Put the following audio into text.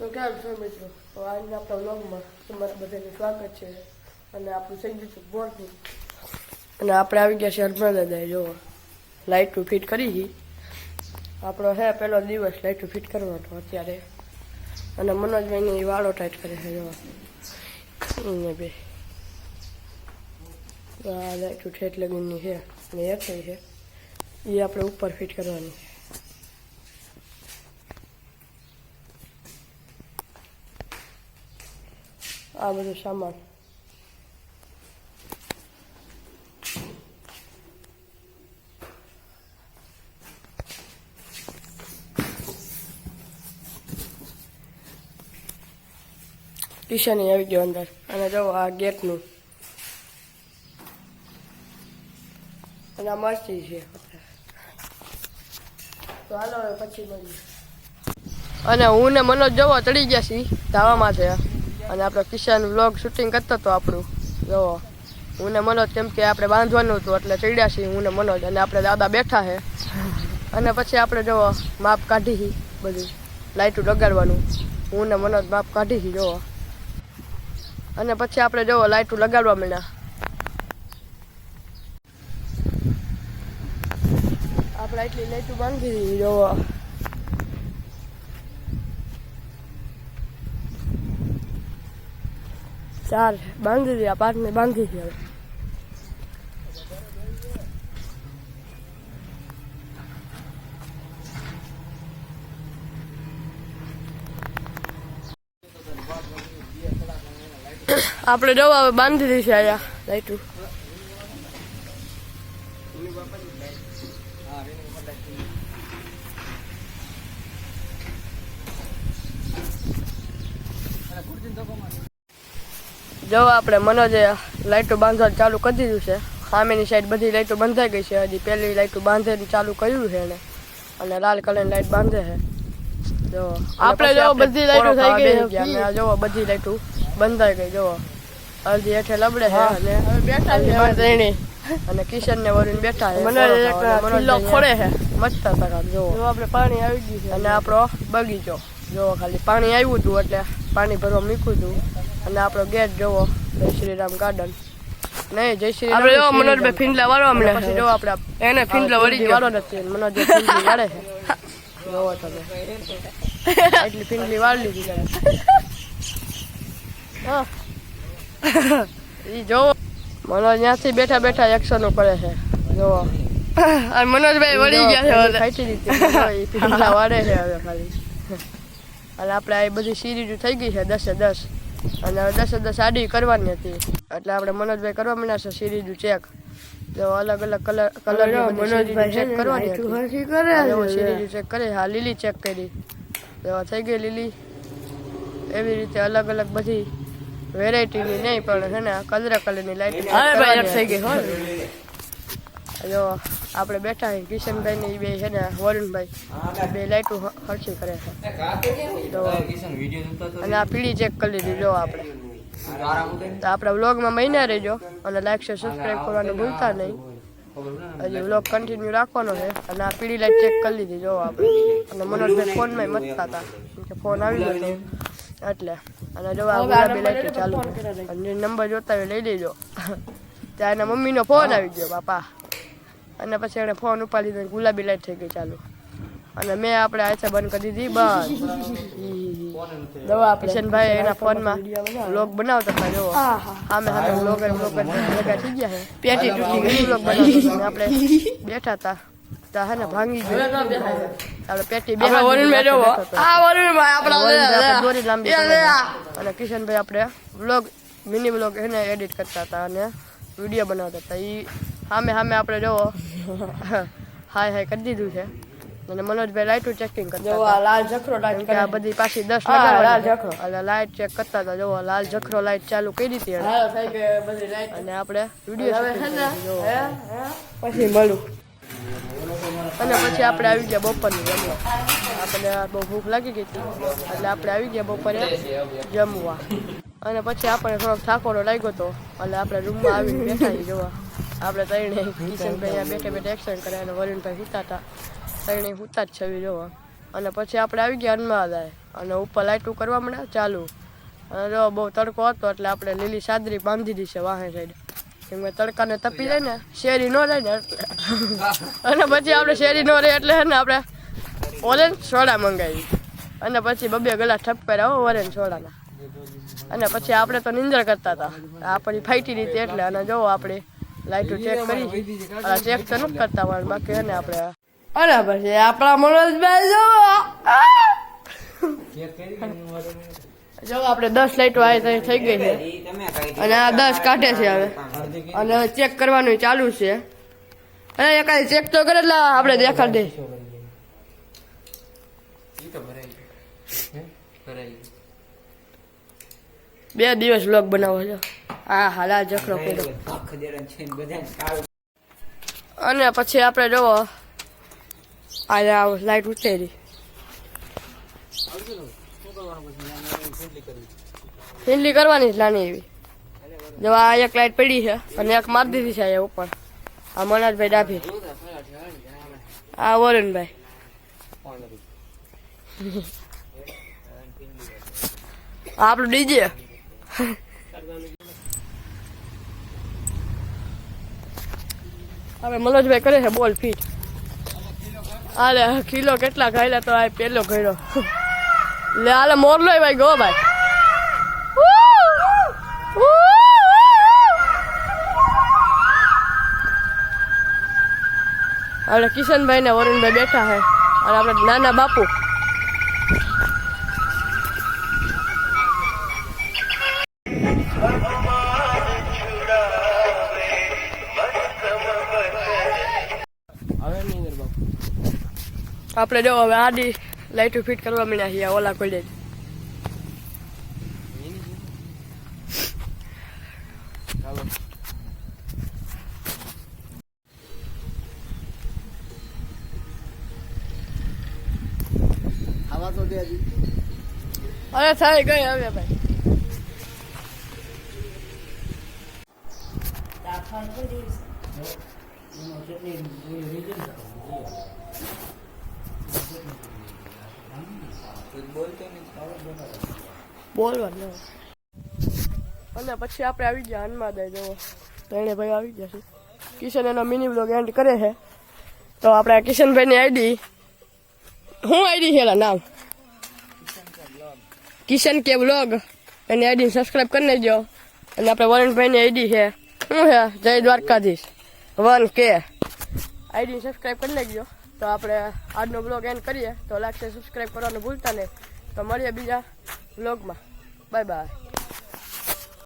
તો કેમ છો મિત્રો? તો આજના આપણા વ્લોગમાં તમારા બધાનું સ્વાગત છે અને આપણું થઈ ગયું છે બોર્ડિંગ અને આપણે આવી ગયા છે હરમા દાદા જો લાઇટો ફિટ કરી હતી આપણો હે પહેલો દિવસ લાઇટો ફિટ કરવાનો અત્યારે. અને મનોજભાઈની વાળો ટાઈટ કરે છે, જો. બે. આ લાઇટો ઠેઠ લગીની છે, અને એ થઈ છે, એ. આપણે ઉપર ફિટ કરવાની છે. આ બધું સામાન. ઈશાની આવી ગયો અંદર. અને જો આ ગેટનું. અને આ મરચી છે તો હાલો હવે પછી મળીએ. અને હું ને મનોજ જવો ચડી ગયા છીએ ધાવા છે અને આપણે કિશન વ્લોગ શૂટિંગ કરતો હતો આપણું. જોવો હું ને મનોજ કેમ કે આપણે બાંધવાનું હતું, એટલે ચડ્યા છીએ હું ને મનોજ અને આપણે દાદા બેઠા છે અને પછી આપણે જુઓ માપ કાઢી બધું. લાઇટું લગાડવાનું. હું ને મનોજ માપ કાઢી જુઓ અને પછી આપણે જુઓ લાઇટું લગાડવા માંડ્યા. આપણે એટલી લાઇટું બાંધી દીધી ચાર બાંધી દીધા પાંચને બાંધી છે હવે. આપણે જો હવે બાંધી દઈશું અહીંયા લાઈટું. જો આપણે મનોજે લાઈટો બાંધવાનું ચાલુ કરી દીધું છે. સામેની સાઈડ બધી લાઈટો બંધાઈ ગઈ છે. હજી પહેલી લાઈટો બાંધીને ચાલુ કર્યું છે એને. અને લાલ કલરની લાઈટ બાંધે છે. જો આપણે જો બધી લાઈટો થઈ ગઈ છે. જો બધી લાઈટો બંધાઈ ગઈ. જો હજી હેઠે લબડે છે અને બેઠા છે અને કિશન ને વરુણ બેઠા છે. મનોજ ખોડે છે. મસ્ત તરફ. જો આપણે પાણી આવી ગયું છે. અને આપણો બગીચો. જો ખાલી પાણી આવ્યું હતું એટલે પાણી ભરવા મૂક્યું હતું. અને આપણો ગેટ જોવો જય શ્રી રામ ગાર્ડન નહીં જય શ્રી આપણે જો મનોજભાઈ ફિંડલા વાળો અમને પછી જો આપણે એને ફિંડલા વળી વાળો નથી મનોજ ફિંડલી વાળે છે. જોવો તમે. એટલી ફિંડલી વાળી લીધી હા. જોવો. મનોજ ત્યાંથી બેઠા બેઠા એક્શનો કરે છે. જોવો. મનોજભાઈ વળી ગયા છે ખાઈટી દીધી ફિંડલા વાળે છે હવે ખાલી. અને આપણે આ બધી સિરીઝ થઈ ગઈ છે દસે દસ. અને હવે દસે દસ આડી કરવાની હતી. એટલે આપણે મનોજભાઈ કરવા માંડ્યા છે સિરીઝ ચેક તો અલગ અલગ કલર કલર ચેક કરવાની હતી. ચેક કરી હા લીલી ચેક કરી. તો થઈ ગઈ લીલી. એવી રીતે અલગ અલગ બધી વેરાયટીની નહીં પણ છે ને કલર કલરની લાઈટ થઈ ગઈ હોય. જો આપણે બેઠા છીએ કિશનભાઈ ને બે છે ને, વરુણભાઈ. બે લાઈટો ખર્ચી કરે છે. તો અને આ પીળી ચેક કરી લીધી, જો આપણે. તો આપણા વ્લોગમાં મહિના રહેજો, અને લાઈક શેર સબસ્ક્રાઈબ કરવાનું ભૂલતા નહીં. હજી વ્લોગ કન્ટિન્યુ રાખવાનો છે, અને આ પીળી લાઈટ ચેક કરી લીધી, જો આપણે. અને મનોજભાઈ ફોનમાં મતતા હતા કે ફોન આવી ગયો એટલે, અને જો આ ગુલાબી લાઈટ ચાલુ અને નંબર જોતા હોય લઈ લેજો. ત્યાં એના મમ્મીનો ફોન આવી ગયો, બાપા. અને પછી એણે ફોન ઉપાડી દીધો ગુલાબી લાઈટ થઈ ગઈ ચાલુ. અને મેં આપણે આયસા બંધ કરી દીધી બસ. દવા કિશનભાઈ એના ફોનમાં વ્લોગ બનાવતા હતા જો સામે સામે વ્લોગર વ્લોગર ભેગા થઈ ગયા છે. પેટી તૂટી ગઈ વ્લોગ બનાવતા આપણે બેઠા હતા. તા હે ને ભાંગી ગયું. આપણે પેટી બે દોરી લાંબી અને કિશનભાઈ આપણે વ્લોગ મિની વ્લોગ એને એડિટ કરતા હતા અને વીડિયો બનાવતા હતા. એ સામે સામે આપણે જોવો. હાય હાય કરી દીધું છે. અને મનોજભાઈ લાઇટું ચેકિંગ કરતા જોવો લાલ જખરો લાઈટ કે આ બધી પાછી દસ લાલ જખરો. એટલે લાઈટ ચેક કરતા હતા જોવો લાલ જખરો લાઈટ ચાલુ કરી દીધી એણે. અને આપણે વીડિયો પછી મળું. અને પછી આપણે આવી ગયા બપોરની જમવા. આપણે બહુ ભૂખ લાગી ગઈ હતી. એટલે આપણે આવી ગયા બપોરે જમવા. અને પછી આપણે થોડોક થાકોડો લાગ્યો હતો એટલે આપણે રૂમમાં આવીને બેસાડી જોવા. આપણે ત્રણે કિશનભાઈ બેઠે બેઠા એક્શન કરે અને વરુણભાઈ સૂતા હતા ત્રણે સૂતા જ છવી જોવા. અને પછી આપણે આવી ગયા હનુમાદાય અને ઉપર લાઇટું કરવા માંડ્યા ચાલુ. અને જો બહુ તડકો હતો એટલે આપણે લીલી સાદરી બાંધી દીધી છે વાહે સાઈડ. કેમ કે તડકાને તપી જાય ને, શેરી ન રહે ને અને પછી આપણે શેરી ન રહે એટલે ને આપણે ઓરેન્જ સોડા મંગાવી. અને પછી બબે ગલા ઠપકાર્યા હો ઓરેન્જ સોડાના. અને પછી આપણે તો નિંદર કરતા હતા. આપણી ફાઈટી રીતે એટલે, અને જો આપણે લાઈટો ચેક કરી. ચેક તો નથી કરતા પણ બાકી એને આપણે અને પછી આપણા મનોજભાઈ જો જો આપણે દસ લાઈટો આવી થઈ ગઈ છે. અને આ દસ કાઢે છે હવે. અને ચેક કરવાનું ચાલુ છે. અને એકાદ ચેક તો કરે એટલે આપણે દેખાડ દઈ બે દિવસ લોક બનાવો છો. હા હાલા જખરો કર્યો. અને પછી આપણે જોવો આ લાઈટ ઉતરી. ફિલ્લી કરવાની નાની એવી જો આ એક લાઈટ પડી છે અને એક મારી દીધી છે અહીંયા ઉપર. આ મનાજભાઈ ડાભી. આ વરુણભાઈ. આપણું ડીજે. હવે મનોજભાઈ કરે છે બોલ ફીટ. અરે કિલો કેટલા ખાયલા તો આ પેલો કર્યો લે, આલે મોરલો ભાઈ, ગો ભાઈ. આપણે કિશનભાઈ ને વરુણભાઈ બેઠા છે. અને આપણે નાના બાપુ. આપણે જો હવે આડી લાઈટો ફિટ કરવા માંડ્યા છીએ ઓલા કોઈ આવા હજી અરે થાય ગઈ હવે ભાઈ. બોલવાનું અને પછી આપણે આવી ગયા હનુમાન દઈ તો ત્રણે ભાઈ આવી ગયા છે. કિશન એનો મિની બ્લોગ એન્ડ કરે છે. તો આપણે કિશનભાઈની આઈડી હું આઈડી છે એના નામ? કિશન કે બ્લોગ એની આઈડી સબસ્ક્રાઈબ કરી લેજો અને આપણે વરુણભાઈની આઈડી છે. શું છે? જય દ્વારકાધીશ. વન કે. આઈડી સબસ્ક્રાઈબ કરી લેજો તો આપણે આજનો બ્લોગ એન્ડ કરીએ. તો લાગશે સબસ્ક્રાઈબ કરવાનું ભૂલતા નહીં. તો મળીએ બીજા બ્લોગમાં બાય બાય